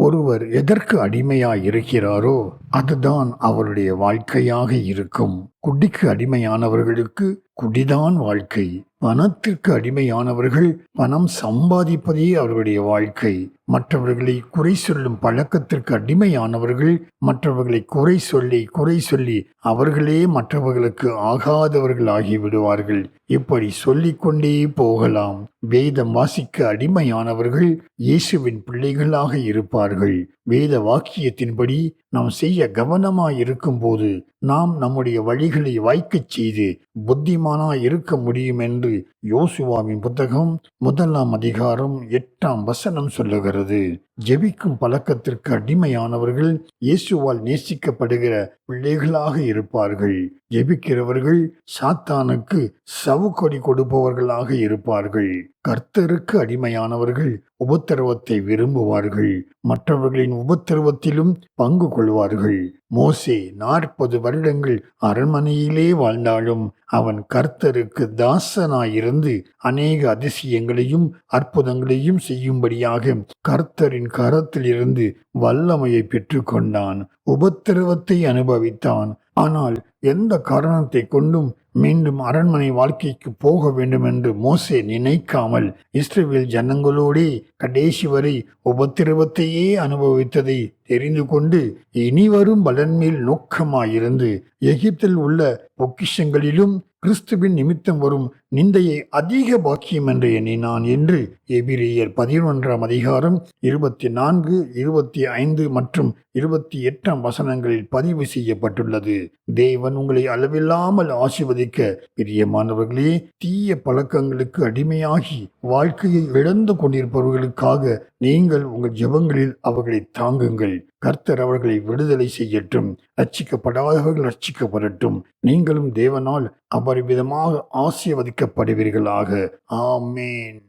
ஒருவர் எதற்கு அடிமையாய் இருக்கிறாரோ அதுதான் அவருடைய வாழ்க்கையாக இருக்கும். குடிக்கு அடிமையானவர்களுக்கு குடிதான் வாழ்க்கை. பணத்திற்கு அடிமையானவர்கள் பணம் சம்பாதிப்பதே அவர்களுடைய வாழ்க்கை. மற்றவர்களை குறை சொல்லும் பழக்கத்திற்கு அடிமையானவர்கள் மற்றவர்களை குறை சொல்லி குறை சொல்லி அவர்களே மற்றவர்களுக்கு ஆகாதவர்கள் ஆகிவிடுவார்கள் இப்படி சொல்லிக்கொண்டே போகலாம். வேதம் வாசிக்க அடிமையானவர்கள் இயேசுவின் பிள்ளைகளாக இருப்பார்கள். வேத வாக்கியத்தின்படி நாம் செய்ய கவனமாய் இருக்கும்போது நாம் நம்முடைய வழிகளை வாய்க்கச் செய்து புத்திமானாய் இருக்க முடியும் என்று யோசுவாவின் புத்தகம் முதலாம் அதிகாரம் எட்டாம் வசனம் சொல்லுகிறது. ஜெபிக்கும் பழக்கத்திற்கு அடிமையானவர்கள் இயேசுவால் நேசிக்கப்படுகிற பிள்ளைகளாக இருப்பார்கள். ஜெபிக்கிறவர்கள் சாத்தானுக்கு சவுக்கொடி கொடுப்பவர்களாக இருப்பார்கள். கர்த்தருக்கு அடிமையானவர்கள் உபத்திரவத்தை விரும்புவார்கள். மற்றவர்களின் உபத்திரவத்திலும் பங்கு கொள்வார்கள். மோசே நாற்பது வருடங்கள் அரண்மனையிலே வாழ்ந்தாலும் அவன் கர்த்தருக்கு தாசனாயிருந்து அநேக அதிசயங்களையும் அற்புதங்களையும் செய்யும்படியாக கர்த்தரின் கரத்திலிருந்து வல்லமையை பெற்றுக்கொண்டான். உபத்திரவத்தை அனுபவித்தான். ஆனால் எந்த காரணத்தை கொண்டும் மீண்டும் அரண்மனை வாழ்க்கைக்கு போக வேண்டும் என்று மோசே நினைக்காமல் இஸ்ரேல் ஜனங்களோடே கடைசி வரை உபத்திரவத்தையே அனுபவித்ததை தெரிந்து கொண்டு இனிவரும் பலன் மேல் நோக்கமாயிருந்து எகிப்தில் உள்ள பொக்கிஷங்களிலும் கிறிஸ்துவின் நிமித்தம் வரும் நிந்தையை அதிக பாக்கியம் என்று எண்ணினான் என்று எபிரேயர் பதினொன்றாம் அதிகாரம் இருபத்தி நான்கு இருபத்தி ஐந்து மற்றும் இருபத்தி எட்டாம் வசனங்களில் பதிவு செய்யப்பட்டுள்ளது. தேவன் உங்களை அளவில்லாமல் ஆசிர்வதிக்க பிரியமானவர்களே தீய பழக்கங்களுக்கு அடிமையாகி வாழ்க்கையை இழந்து கொண்டிருப்பவர்களுக்காக நீங்கள் உங்கள் ஜெபங்களில் அவர்களை தாங்குங்கள். கர்த்தர் அவர்களை விடுதலை செய்யட்டும். ரட்சிக்கப்படாதவர்கள் ரட்சிக்கப்படட்டும். நீங்களும் தேவனால் அபரிவிதமாக ஆசீர்வதிக்கப்படுவீர்களாக. ஆமேன்.